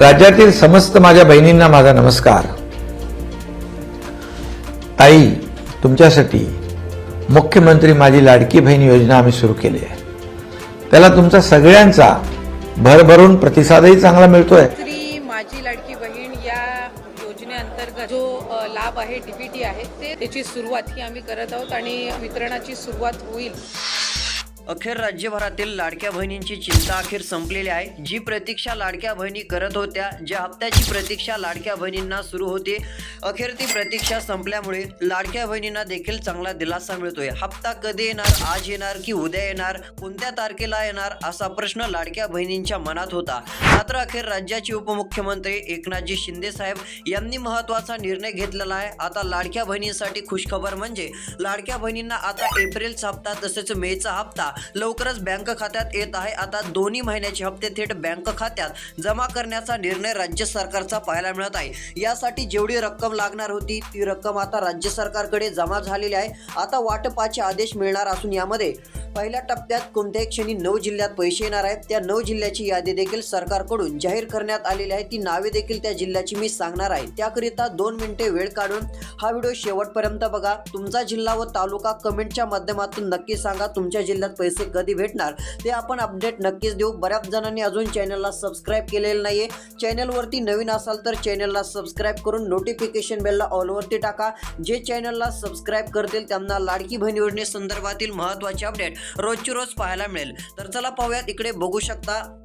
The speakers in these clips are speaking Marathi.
राज्यातील समस्त माझ्या बहिणींना माझा नमस्कार. आई तुमच्यासाठी मुख्यमंत्री माझी लाडकी बहीण योजना आम्ही सुरू केली आहे. त्याला तुमचा सगळ्यांचा भरभरून प्रतिसादही चांगला मिळतोय. माझी लाडकी बहीण या योजनेअंतर्गत जो लाभ आहे डीबीटी आहे ते त्याची सुरुवात ही आम्ही करत आहोत आणि वितरणाची सुरुवात होईल. अखेर राज्यभरातील लाडक्या बहिणींची चिंता अखेर संपलेली आहे. जी प्रतीक्षा लाडक्या बहिणी करत होत्या ज्या हप्त्याची प्रतीक्षा लाडक्या बहिणींना सुरू होती अखेर ती प्रतीक्षा संपल्यामुळे लाडक्या बहिणींना देखील चांगला दिलासा मिळतोय. हप्ता कधी येणार आज येणार की उद्या येणार कोणत्या तारखेला येणार असा प्रश्न लाडक्या बहिणींच्या मनात होता. मात्र अखेर राज्याचे उपमुख्यमंत्री एकनाथजी शिंदे साहेब यांनी महत्त्वाचा निर्णय घेतलेला आहे. आता लाडक्या बहिणींसाठी खुशखबर म्हणजे लाडक्या बहिणींना आता एप्रिलचा हप्ता तसेच मेचा हप्ता लवकरच बँक खात्यात येत आहे. आता दोन्ही महिन्याचे हप्ते थेट बँक खात्यात जमा करण्याचा निर्णय राज्य सरकारचा पाहायला मिळत आहे. यासाठी जेवढी रक्कम लागणार होती ती रक्कम आता राज्य सरकारकडे जमा झालेली आहे. आता वाटपाचे आदेश मिळणार असून यामध्ये पहिल्या टप्प्यात कोणत्याही क्षणी नऊ जिल्ह्यात पैसे येणार आहेत. त्या नऊ जिल्ह्याची यादी देखील सरकारकडून जाहीर करण्यात आलेली आहे. ती नावे देखील त्या जिल्ह्याची मी सांगणार आहे. त्याकरिता दोन मिनिटे वेळ काढून हा व्हिडिओ शेवटपर्यंत बघा. तुमचा जिल्हा व तालुका कमेंटच्या माध्यमातून नक्की सांगा. तुमच्या जिल्ह्यात पैसे कधी भेटणार? ते आपण अपडेट नक्कीच देऊ. बऱ्याच जणांनी अजून चॅनलला सबस्क्राईब केलेलं नाही आहे चॅनलवरती नवीन असाल तर चॅनलला सबस्क्राईब करून नोटिफिकेशन बेलला ऑलवरती टाका. जे चॅनलला सबस्क्राईब करतील त्यांना लाडकी बहीण योजनेसंदर्भातील महत्त्वाचे अपडेट रोजची रोज पाहायला मिळेल. तर चला पाहूयात इकडे बघू शकता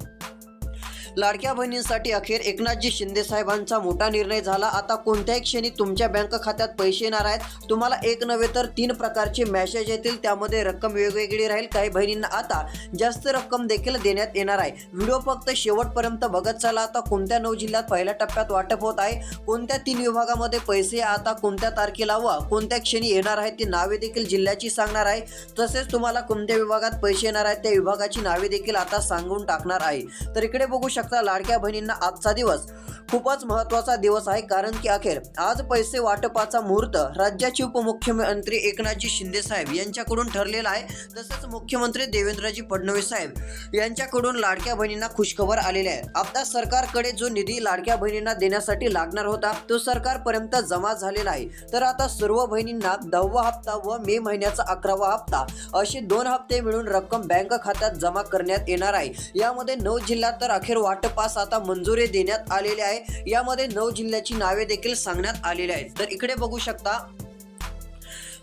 लाडक्या बहिणींसाठी अखेर एकनाथजी शिंदे साहेबांचा मोठा निर्णय झाला. आता कोणत्याही क्षणी तुमच्या बँक खात्यात पैसे येणार आहेत? तुम्हाला एक नव्हे तर तीन प्रकारचे मॅसेज येतील. त्यामध्ये रक्कम वेगवेगळी राहील. काही बहिणींना आता जास्त रक्कम देखील देण्यात येणार आहे. व्हिडिओ फक्त शेवटपर्यंत बघत चला. आता कोणत्या नऊ जिल्ह्यात पहिल्या टप्प्यात वाटप होत आहे? कोणत्या तीन विभागामध्ये पैसे आता कोणत्या तारखेला व कोणत्या क्षणी येणार आहेत? ती नावे देखील जिल्ह्याची सांगणार आहे. तसेच तुम्हाला कोणत्या विभागात पैसे येणार आहेत? त्या विभागाची नावे देखील आता सांगून टाकणार आहे. तर इकडे बघू शकता लाडक्या बहिणींना आजचा दिवस खूपच महत्त्वाचा दिवस आहे. कारण की अखेर आज पैसे वाटपाचा मुहूर्त राज्याचे उपमुख्यमंत्री एकनाथजी शिंदे साहेब यांच्याकडून ठरलेला आहे. तसेच मुख्यमंत्री देवेंद्रजी फडणवीस साहेब यांच्याकडून लाडक्या बहिणींना खुशखबर आलेली आहे. आता सरकारकडे जो निधी लाडक्या बहिणींना देण्यासाठी लागणार होता तो सरकारपर्यंत जमा झालेला आहे. तर आता सर्व बहिणींना दहावा हप्ता व मे महिन्याचा अकरावा हप्ता असे दोन हप्ते मिळून रक्कम बँक खात्यात जमा करण्यात येणार आहे. यामध्ये नऊ जिल्ह्यात तर अखेर वाटपास आता मंजुरी देण्यात आलेले आहे. यामध्ये नऊ जिल्ह्याची नावे देखील सांगण्यात आलेली आहेत. तर इकडे बघू शकता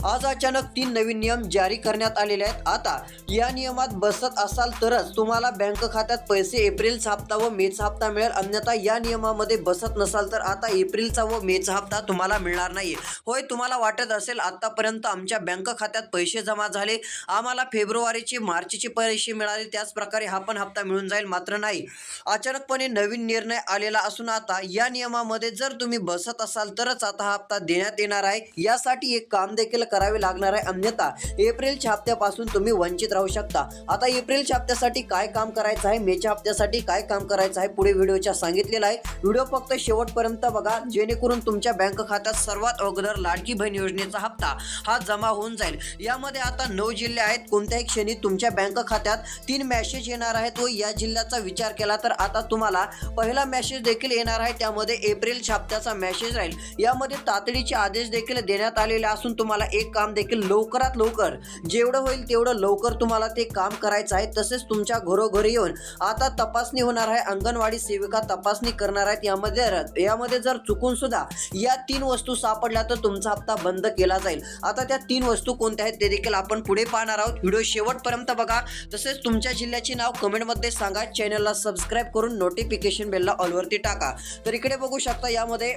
आज अचानक तीन नवीन नियम जारी करण्यात आलेले आहेत. आता या नियमात बसत असाल तरच तुम्हाला बँक खात्यात पैसे एप्रिलचा हप्ता व मेचा हप्ता मिळेल. अन्यथा या नियमामध्ये बसत नसाल तर आता एप्रिलचा व मेचा हप्ता तुम्हाला मिळणार नाही होय तुम्हाला वाटत असेल आतापर्यंत आमच्या बँक खात्यात पैसे जमा झाले. आम्हाला फेब्रुवारीचे मार्चचे पैसे मिळाले. त्याचप्रकारे हा पण हप्ता मिळून जाईल मात्र नाही. अचानकपणे नवीन निर्णय आलेला असून आता या नियमामध्ये जर तुम्ही बसत असाल तरच आता हा हप्ता देण्यात येणार आहे. यासाठी एक काम देखील करावे लागणार आहे. अन्यथा एप्रिलच्या हप्त्यापासून तुम्ही वंचित राहू शकता. आता एप्रिलच्या हप्त्यासाठी काय काम करायचं आहे? मेच्या हप्त्यासाठी काय काम करायचं आहे? पुढे व्हिडिओच्या सांगितलेलं आहे. व्हिडिओ फक्त शेवटपर्यंत बघा. जेणेकरून तुमच्या बँक खात्यात सर्वात अगोदर लाडकी बहीण योजनेचा हप्ता हा जमा होऊन जाईल. यामध्ये आता नऊ जिल्हे आहेत. कोणत्याही क्षणी तुमच्या बँक खात्यात तीन मॅसेज येणार आहेत व या जिल्ह्याचा विचार केला तर आता तुम्हाला पहिला मॅसेज देखील येणार आहे. त्यामध्ये एप्रिल छाप्त्याचा मॅसेज राहील. यामध्ये तातडीचे आदेश देखील देण्यात आलेले असून तुम्हाला काम देखील लवकरात लवकर जेवढं होईल तेवढं लवकर तुम्हाला ते काम करायचं आहे. तसेच तुमच्या घरोघरी येऊन आता तपासणी होणार आहे. अंगणवाडी सेविका तपासणी करणार आहेत. यामध्ये यामध्ये जर चुकून सुद्धा या तीन वस्तू सापडल्या तर तुमचा हप्ता बंद केला जाईल. आता त्या तीन वस्तू कोणत्या आहेत ते देखील आपण पुढे पाहणार आहोत. व्हिडिओ शेवटपर्यंत बघा. तसेच तुमच्या जिल्ह्याचे नाव कमेंटमध्ये सांगा. चॅनलला सबस्क्राईब करून नोटिफिकेशन बेलला ऑलवरती टाका. तर इकडे बघू शकता यामध्ये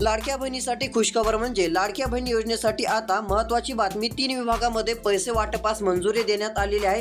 लाडक्या बहिणीसाठी खुशखबर म्हणजे लाडक्या बहीण योजनेसाठी आता महत्वाची बातमी तीन विभागामध्ये पैसे वाटपास मंजुरी देण्यात आलेली आहे.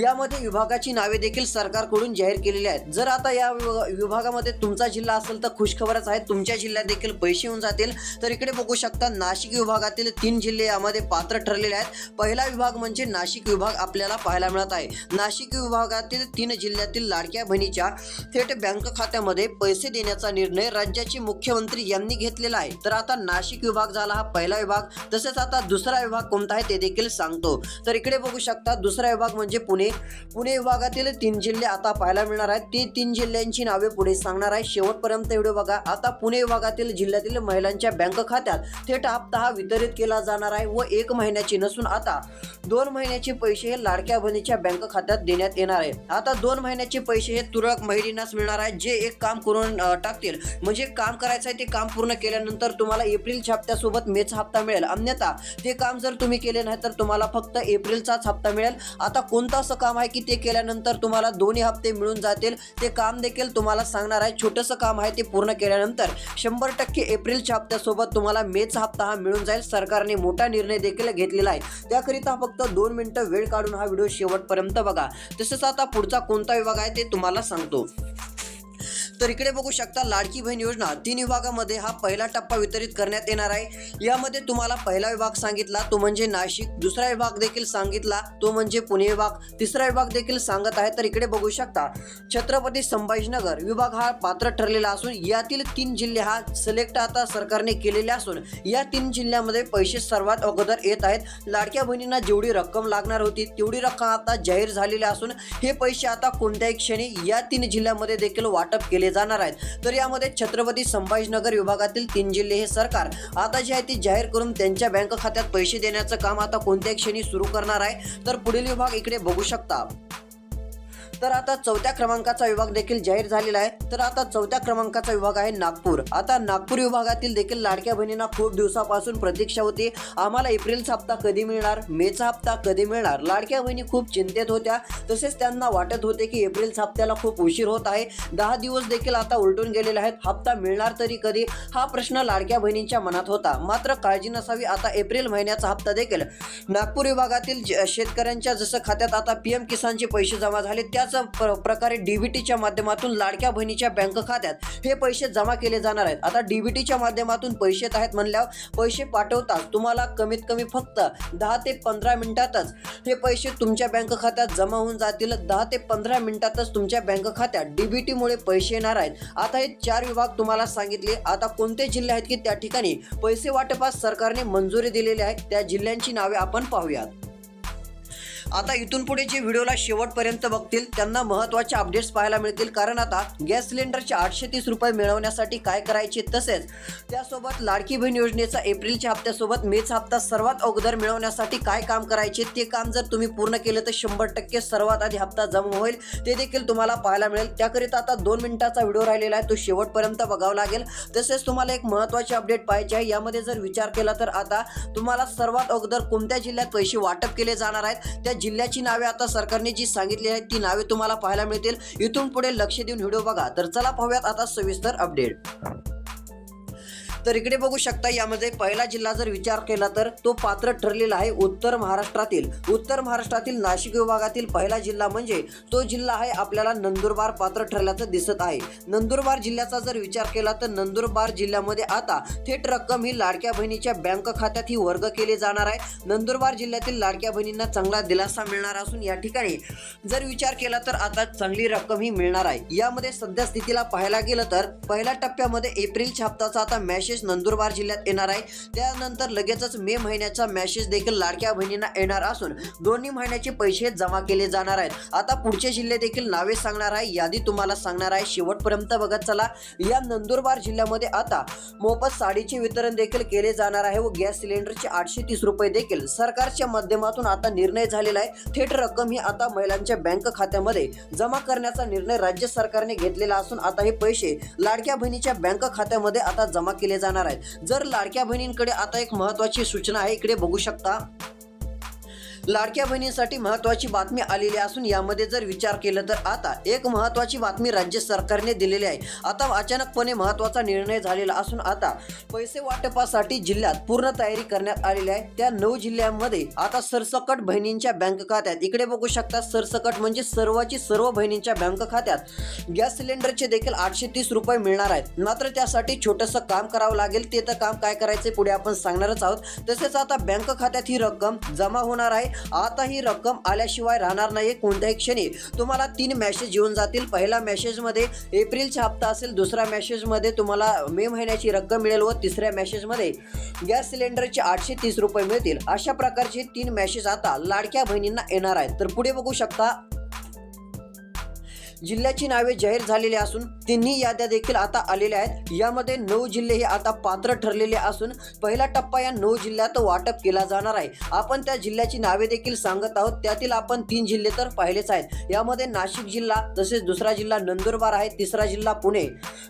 यामध्ये विभागाची नावे देखील सरकारकडून जाहीर केलेली आहेत. जर आता या विभागामध्ये तुमचा जिल्हा असेल तर खुशखबरच आहे तुमच्या जिल्ह्यात देखील पैसे येऊन जातील. तर इकडे बघू शकता नाशिक विभागातील तीन जिल्हे यामध्ये पात्र ठरलेले आहेत. पहिला विभाग म्हणजे नाशिक विभाग आपल्याला पाहायला मिळत आहे. नाशिक विभागातील तीन जिल्ह्यातील लाडक्या बहिणीच्या थेट बँक खात्यामध्ये पैसे देण्याचा निर्णय राज्याचे मुख्यमंत्री यांनी घेतला घेतलेला आहे. तर आता नाशिक विभाग झाला हा पहिला विभाग. तसेच आता दुसरा विभाग कोणता आहे ते देखील सांगतो. तर इकडे बघू शकता दुसरा विभाग म्हणजे पुणे. पुणे विभागातील तीन जिल्हे आता पाहायला मिळणार आहेत. ते तीन जिल्ह्यांची नावे पुढे सांगणार आहे. शेवटपर्यंत व्हिडिओ बघा. आता पुणे विभागातील जिल्ह्यातील महिलांच्या बँक खात्यात थेट हप्ता हा वितरित केला जाणार आहे व एक महिन्याची नसून आता दोन महिन्याचे पैसे हे लाडक्या बहिणीच्या बँक खात्यात देण्यात येणार आहे. आता दोन महिन्याचे पैसे हे तुरळक महिलांनाच मिळणार आहे. जे एक काम करून टाकतील. म्हणजे काम करायचं आहे ते काम पूर्ण केल्यानंतर तुम्हाला एप्रिलच्या हप्त्यासोबत मेचा हप्ता मिळेल. अन्यथा ते काम जर तुम्ही केले नाही तर तुम्हाला फक्त एप्रिलचाच हप्ता मिळेल. आता कोणतं असं काम आहे की ते केल्यानंतर तुम्हाला दोन्ही हप्ते मिळून जातील? ते काम देखील तुम्हाला सांगणार आहे. छोटंसं काम आहे ते पूर्ण केल्यानंतर. शंभर टक्के एप्रिलच्या हप्त्यासोबत तुम्हाला मेचा हप्ता हा मिळून जाईल. सरकारने मोठा निर्णय देखील घेतलेला आहे. त्याकरिता फक्त दोन मिनिटं वेळ काढून हा व्हिडिओ शेवटपर्यंत बघा. तसंच आता पुढचा कोणता विभाग आहे ते तुम्हाला सांगतो. तर इकडे बघू शकता लाडकी बहीण योजना तीन विभागामध्ये हा पहिला टप्पा वितरित करण्यात येणार आहे. यामध्ये तुम्हाला पहिला विभाग सांगितला तो म्हणजे नाशिक. दुसरा विभाग देखील सांगितला तो म्हणजे पुणे विभाग. तिसरा विभाग देखील सांगत आहे. तर इकडे बघू शकता छत्रपती संभाजीनगर विभाग हा पात्र ठरलेला असून यातील तीन जिल्हे हा सिलेक्ट आता सरकारने केलेले असून या तीन जिल्ह्यामध्ये पैसे सर्वात अगोदर येत आहेत. लाडक्या बहिणींना जेवढी रक्कम लागणार होती तेवढी रक्कम आता जाहीर झालेली असून हे पैसे आता कोणत्याही क्षणी या तीन जिल्ह्यामध्ये देखील वाटप केले जाणार आहेत. तर यामध्ये छत्रपती संभाजीनगर विभागातील तीन जिल्हे हे सरकार. आता जे आहे ती जाहीर करून त्यांच्या बँक खात्यात पैसे देण्याचं काम आता कोणत्याही क्षणी सुरू करणार आहे. तर पुढील विभाग इकडे बघू शकता. तर आता चौथ्या क्रमांकाचा विभाग देखील जाहीर झालेला आहे. तर आता चौथ्या क्रमांकाचा विभाग आहे नागपूर. आता नागपूर विभागातील देखील लाडक्या बहिणींना खूप दिवसापासून प्रतीक्षा होती. आम्हाला एप्रिलचा हप्ता कधी मिळणार? मेचा हप्ता कधी मिळणार? लाडक्या बहिणी खूप चिंतेत होत्या. तसेच त्यांना वाटत होते की एप्रिलच्या हप्त्याला खूप उशीर होत आहे. दहा दिवस देखील आता उलटून गेलेले आहेत. हप्ता मिळणार तरी कधी? हा प्रश्न लाडक्या बहिणींच्या मनात होता. मात्र काळजी नसावी आता एप्रिल महिन्याचा हप्ता देखील. नागपूर विभागातील ज- शेतकऱ्यांच्या जसं खात्यात आता पीएम किसानचे पैसे जमा झाले त्याच प्र- प्रकारे डीबीटीच्या माध्यमातून लाडक्या बहिणीच्या बँक खात्यात हे पैसे जमा केले जाणार आहेत. आता डीबीटीच्या माध्यमातून पैसे येत आहेत म्हणल्यावर पैसे पाठवताच तुम्हाला कमीत कमी फक्त दहा ते पंधरा मिनिटातच हे पैसे तुमच्या बँक खात्यात जमा होऊन जातील. दहा ते पंधरा मिनिटातच तुमच्या बँक खात्यात डीबीटीमुळे पैसे येणार आहेत. आता हे चार विभाग तुम्हाला सांगितले. आता कोणते जिल्हे आहेत की त्या ठिकाणी पैसे वाटपास सरकारने मंजुरी दिलेली आहे? त्या जिल्ह्यांची नावे आपण पाहूयात. आता इथून पुढे जे व्हिडिओला शेवटपर्यंत बघतील त्यांना महत्त्वाचे अपडेट्स पाहायला मिळतील. कारण आता गॅस सिलेंडरचे आठशे तीस रुपये मिळवण्यासाठी काय करायचे तसेच त्यासोबत लाडकी बहीण योजनेचा एप्रिलच्या हप्त्यासोबत मेचा हप्ता सर्वात अगोदर मिळवण्यासाठी काय काम करायचे ते काम जर तुम्ही पूर्ण केलं तर शंभर टक्के सर्वात आधी हप्ता जमा होईल. ते देखील तुम्हाला पाहायला मिळेल. त्याकरिता आता दोन मिनिटाचा व्हिडिओ राहिलेला आहे तो शेवटपर्यंत बघावा लागेल. तसेच तुम्हाला एक महत्त्वाचे अपडेट पाहिजे आहे. यामध्ये जर विचार केला तर आता तुम्हाला सर्वात अगोदर कोणत्या जिल्ह्यात पैसे वाटप केले जाणार आहेत त्या जिल्ह्याची नावे आता सरकारने जी सांगितली आहेत ती नावे तुम्हाला पाहायला मिळतील. इथून पुढे लक्ष देऊन व्हिडिओ बघा. तर चला पाहूयात आता सविस्तर अपडेट. तर इकडे बघू शकता यामध्ये पहिला जिल्हा जर विचार केला तर तो पात्र ठरलेला आहे उत्तर महाराष्ट्रातील. उत्तर महाराष्ट्रातील नाशिक विभागातील पहिला जिल्हा म्हणजे तो जिल्हा आहे आपल्याला नंदुरबार पात्र ठरल्याचं दिसत आहे. नंदुरबार जिल्ह्याचा जर विचार केला तर नंदुरबार जिल्ह्यामध्ये आता थेट रक्कम ही लाडक्या बहिणीच्या बँक खात्यात ही वर्ग केली जाणार आहे. नंदुरबार जिल्ह्यातील लाडक्या बहिणींना चांगला दिलासा मिळणार असून या ठिकाणी जर विचार केला तर आता चांगली रक्कम ही मिळणार आहे. यामध्ये सध्या स्थितीला पाहायला गेलं तर पहिल्या टप्प्यामध्ये एप्रिलच्या हप्त्याचा आता मॅसेज नंदुरबार जिल्ह्यात येणार आहे. त्यानंतर लगेचच मे महिन्याचा मॅसेज देखील लाडक्या बहिणींना येणार असून दोन्ही महिन्याचे पैसे जमा केले जाणार आहेत. आता पुढचे जिल्हे देखील नावे सांगणार आहे यादी तुम्हाला सांगणार आहे. शेवटपर्यंत बघत चला. या नंदुरबार जिल्ह्यामध्ये आता मोफत साडीचे वितरण देखील केले जाणार आहे व गॅस सिलेंडरचे आठशे तीस रुपये देखील सरकारच्या माध्यमातून आता निर्णय झालेला आहे. थेट रक्कम ही आता महिलांच्या बँक खात्यामध्ये जमा करण्याचा निर्णय राज्य सरकारने घेतलेला असून आता हे पैसे लाडक्या बहिणीच्या बँक खात्यामध्ये आता जमा केले जाणार आहेत. जर लाडक्या बहिणींकडे आता एक महत्वाची सूचना आहे इकडे बघू शकता. लाडक्या बहिणींसाठी महत्वाची बातमी आलेली असून यामध्ये जर विचार केला तर आता एक महत्वाची बातमी राज्य सरकारने दिलेली आहे. आता अचानकपणे महत्त्वाचा निर्णय झालेला असून आता पैसे वाटपासाठी जिल्ह्यात पूर्ण तयारी करण्यात आलेली आहे. त्या नऊ जिल्ह्यांमध्ये आता सरसकट बहिणींच्या बँक खात्यात इकडे बघू शकता सरसकट म्हणजे सर्वाची सर्व बहिणींच्या बँक खात्यात गॅस सिलेंडरचे देखील आठशे तीस रुपये मिळणार आहेत. मात्र त्यासाठी छोटंसं काम करावं लागेल ते तर काम काय करायचे पुढे आपण सांगणारच आहोत. तसेच आता बँक खात्यात ही रक्कम जमा होणार आहे. आता ही रक्कम आल्याशिवाय राहणार नाही कोणत्याही क्षणी. तुम्हाला तीन मेसेज येऊन जातील. पहिला मेसेजमध्ये एप्रिलचा हप्ता असेल दुसऱ्या मेसेजमध्ये तुम्हाला मे महिन्याची रक्कम मिळेल व तिसऱ्या मेसेजमध्ये गॅस सिलेंडरचे आठशे तीस रुपये मिळतील. अशा प्रकारचे तीन मेसेज आता लाडक्या बहिणींना येणार आहेत. तर पुढे बघू शकता जिल्ह्याची नावे जाहीर झालेली असून तिन्ही याद्या देखील आता आलेल्या आहेत. यामध्ये नऊ जिल्हे हे आता पात्र ठरलेले असून पहिला टप्पा या नऊ जिल्ह्यात वाटप केला जाणार आहे. आपण त्या जिल्ह्याची नावे देखील सांगत आहोत. त्यातील आपण तीन जिल्हे तर पाहिलेच आहेत. यामध्ये नाशिक जिल्हा तसेच दुसरा जिल्हा नंदुरबार आहे तिसरा जिल्हा पुणे.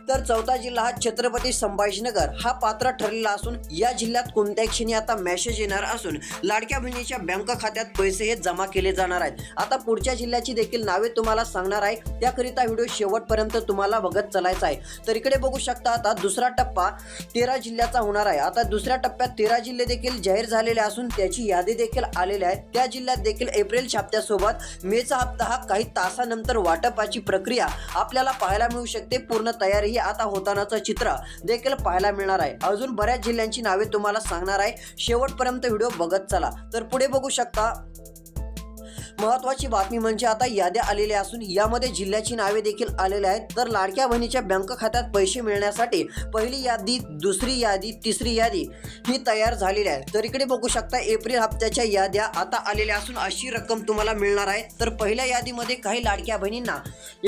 तर चौथा जिल्हा हा छत्रपती संभाजीनगर. हा पात्र ठरलेला असून या जिल्ह्यात कोणत्याही क्षणी आता मेसेज येणार असून लाडक्या बहिणीच्या बँक खात्यात पैसे हे जमा केले जाणार आहेत. आता पुढच्या जिल्ह्याची देखील नावे तुम्हाला सांगणार आहे. त्याकरिता व्हिडिओ शेवटपर्यंत तुम्हाला बघत चालायचा आहे. तर इकडे बघू शकता आता दुसरा टप्पा तेरा जिल्ह्याचा होणार आहे. आता दुसऱ्या टप्प्यात तेरा जिल्हे देखील जाहीर झालेले असून त्याची यादी देखील आलेली आहे. त्या जिल्ह्यात देखील एप्रिल छाप्त्यासोबत मेचा हप्ता हा काही तासानंतर वाटपाची प्रक्रिया आपल्याला पाहायला मिळू शकते. पूर्ण तयारी ही आता होतानाचं चित्र देखील पाहायला मिळणार आहे. अजून बऱ्याच जिल्ह्यांची नावे तुम्हाला सांगणार आहे. शेवटपर्यंत व्हिडिओ बघत चला. तर पुढे बघू शकता महत्वाची बातमी म्हणजे आता याद्या आलेल्या असून यामध्ये जिल्ह्याची नावे देखील आलेली आहेत. तर लाडक्या बहिणीच्या बँक खात्यात पैसे मिळण्यासाठी पहिली यादी दुसरी यादी तिसरी यादी ही तयार झालेली आहे. तर इकडे बघू शकता एप्रिल हप्त्याच्या याद्या आता आलेल्या असून अशी रक्कम तुम्हाला मिळणार आहे. तर पहिल्या यादीमध्ये काही लाडक्या बहिणींना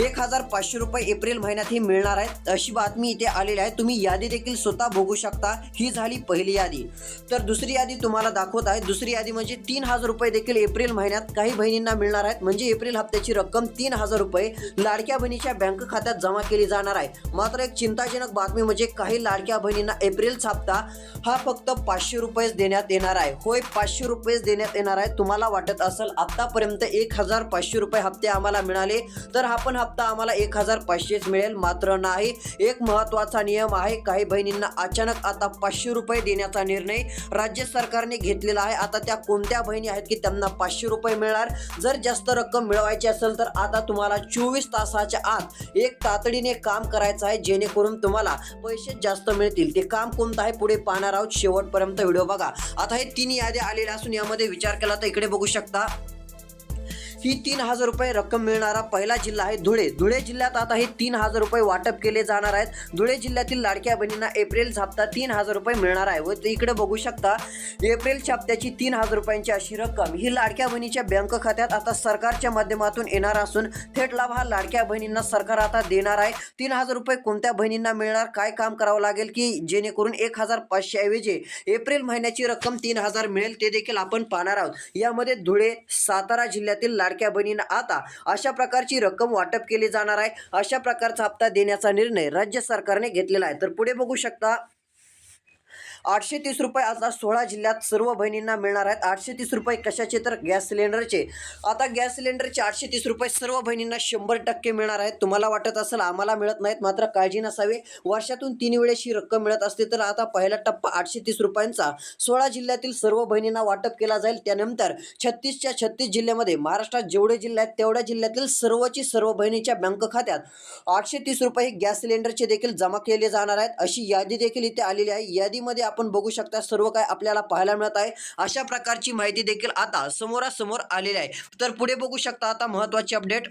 एक हजार पाचशे रुपये एप्रिल महिन्यात ही मिळणार आहेत. अशी बातमी इथे आलेली आहे. तुम्ही यादी देखील स्वतः बघू शकता. ही झाली पहिली यादी. तर दुसरी यादी तुम्हाला दाखवत आहे. दुसरी यादी म्हणजे तीन हजार रुपये देखील एप्रिल महिन्यात काही बहिणी बहिणींना मिळणार आहेत. म्हणजे एप्रिल हप्त्याची रक्कम तीन हजार रुपये लाडक्या बहिणीच्या बँक खात्यात जमा केली जाणार आहे. मात्र एक चिंताजनक बातमी म्हणजे काही लाडक्या बहिणींना एप्रिलचा हप्ता हा फक्त पाचशे रुपयेच देण्यात येणार आहे. होय पाचशे रुपयेच देण्यात येणार आहे. तुम्हाला वाटत असेल आत्तापर्यंत एक हजार पाचशे रुपये हप्ते आम्हाला मिळाले तर हा पण हप्ता आम्हाला एक हजार पाचशेच मिळेल. मात्र नाही एक महत्त्वाचा नियम आहे. काही बहिणींना अचानक आता पाचशे रुपये देण्याचा निर्णय राज्य सरकारने घेतलेला आहे. आता त्या कोणत्या बहिणी आहेत की त्यांना पाचशे रुपये मिळणार? जर जास्त रक्कम मिळवायची असेल तर आता तुम्हाला चोवीस तासाच्या आत एक तातडीने काम करायचं आहे जेणेकरून तुम्हाला पैसे जास्त मिळतील. ते काम कोणतं आहे पुढे पाहणार आहोत शेवटपर्यंत व्हिडिओ बघा. आता हे तीन याद्या आलेल्या असून यामध्ये विचार केला तर इकडे बघू शकता. ही तीन हजार रुपये रक्कम मिळणारा पहिला जिल्हा आहे धुळे. धुळे जिल्ह्यात आता हे तीन हजार रुपये वाटप केले जाणार आहेत. धुळे जिल्ह्यातील लाडक्या बहिणींना एप्रिल छापता तीन हजार रुपये मिळणार आहे व इकडे बघू शकता एप्रिल छापत्याची तीन हजार रुपयांची अशी रक्कम ही लाडक्या बहिणीच्या बँक खात्यात आता सरकारच्या माध्यमातून येणार असून थेट लाभ हा लाडक्या बहिणींना सरकार आता देणार आहे. तीन हजार रुपये कोणत्या बहिणींना मिळणार काय काम करावं लागेल की जेणेकरून एक हजार पाचशे ऐवजी एप्रिल महिन्याची रक्कम तीन हजार मिळेल ते देखील आपण पाहणार आहोत. यामध्ये धुळे सातारा जिल्ह्यातील लाड लाडक्या बहिणींना आता अशा प्रकारची रक्कम वाटप केली जाणार आहे. अशा प्रकारचा हप्ता देण्याचा निर्णय राज्य सरकारने घेतलेला आहे. तर पुढे बघू शकता आठशे तीस रुपये आता सोळा जिल्ह्यात सर्व बहिणींना मिळणार आहेत. आठशे तीस रुपये कशाचे तर गॅस सिलेंडरचे. आता गॅस सिलेंडरचे आठशे तीस रुपये सर्व बहिणींना शंभर टक्के मिळणार आहेत. तुम्हाला वाटत असेल आम्हाला मिळत नाहीत मात्र काळजी नसावी. वर्षातून तीन वेळेस ही रक्कम मिळत असते तर आता पहिला टप्पा आठशे तीस रुपयांचा. सोळा जिल्ह्यातील सर्व बहिणींना वाटप केला जाईल. त्यानंतर छत्तीसच्या छत्तीस जिल्ह्यामध्ये महाराष्ट्रात जेवढे जिल्हे आहेत तेवढ्या जिल्ह्यातील सर्वची सर्व बहिणीच्या बँक खात्यात आठशे तीस रुपये गॅस सिलेंडरचे देखील जमा केले जाणार आहेत. अशी यादी देखील इथे आलेली आहे. यादीमध्ये आपण बघू शकता सर्व काय आपल्याला पाहायला मिळत आहे. अशा प्रकारची माहिती देखील आता समोरासमोर आलेली आहे. तर पुढे बघू शकता आता महत्वाची अपडेट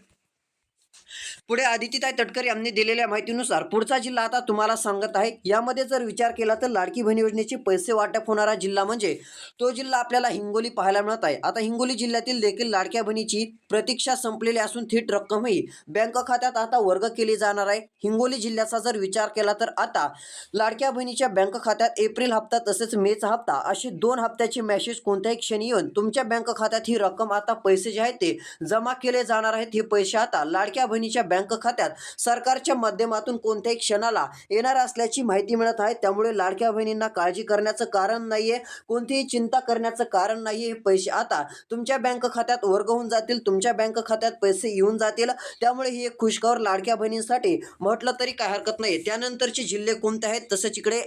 पुढे आदित्यताई तटकर यांनी दिलेल्या माहितीनुसार पुढचा जिल्हा आता तुम्हाला सांगत आहे. यामध्ये जर विचार केला तर लाडकी बहीण योजनेचे पैसे वाटप होणारा जिल्हा म्हणजे तो जिल्हा आपल्याला हिंगोली पाहायला मिळत आहे. आता हिंगोली जिल्ह्यातील देखील लाडक्या बहिणीची प्रतीक्षा संपलेली असून थेट रक्कमही बँक खात्यात आता वर्ग केली जाणार आहे. हिंगोली जिल्ह्याचा जर विचार केला तर आता लाडक्या बहिणीच्या बँक खात्यात एप्रिल हप्ता तसेच मेचा हप्ता असे दोन हप्त्याचे मेसेज कोणत्याही क्षणी येऊन तुमच्या बँक खात्यात ही रक्कम आता पैसे जे आहेत ते जमा केले जाणार आहेत. हे पैसे आता लाडक्या बहिणीच्या बँक खात्यात सरकारच्या माध्यमातून कोणत्याही क्षणाला येणार असल्याची माहिती मिळत आहे. त्यामुळे लाडक्या बहिणींना काळजी करण्याचं कारण नाहीये. कोणतीही चिंता करण्याचं कारण नाहीये. हे पैसे आता तुमच्या बँक खात्यात वर्ग होऊन जातील. तुमच्या बँक खात्यात पैसे येऊन जातील. त्यामुळे ही एक खुशखबर लाडक्या बहिणींसाठी म्हटलं तरी काय हरकत नाही त्यानंतरचे जिल्हे कोणते आहेत? तसंच इकडे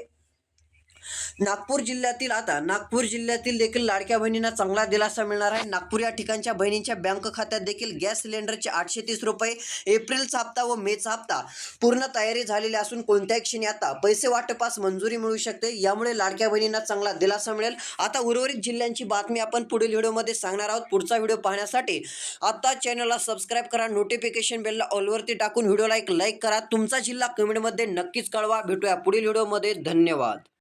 नागपूर जिल्ह्यातील आता नागपूर जिल्ह्यातील देखील लाडक्या बहिणींना चांगला दिलासा मिळणार आहे. नागपूर या ठिकाणच्या बहिणींच्या बँक खात्यात देखील गॅस सिलेंडरचे आठशे तीस रुपये एप्रिलचा हप्ता व मेचा हप्ता पूर्ण तयारी झालेली असून कोणत्याही क्षणी आता पैसे वाटपास मंजुरी मिळू शकते. यामुळे लाडक्या बहिणींना चांगला दिलासा मिळेल. आता उर्वरित जिल्ह्यांची बातमी आपण पुढील व्हिडिओमध्ये सांगणार आहोत. पुढचा व्हिडिओ पाहण्यासाठी आता चॅनलला सबस्क्राईब करा. नोटिफिकेशन बेलला ऑलवरती टाकून व्हिडिओला एक लाईक करा. तुमचा जिल्हा कमेंटमध्ये नक्कीच कळवा. भेटूया पुढील व्हिडिओमध्ये. धन्यवाद.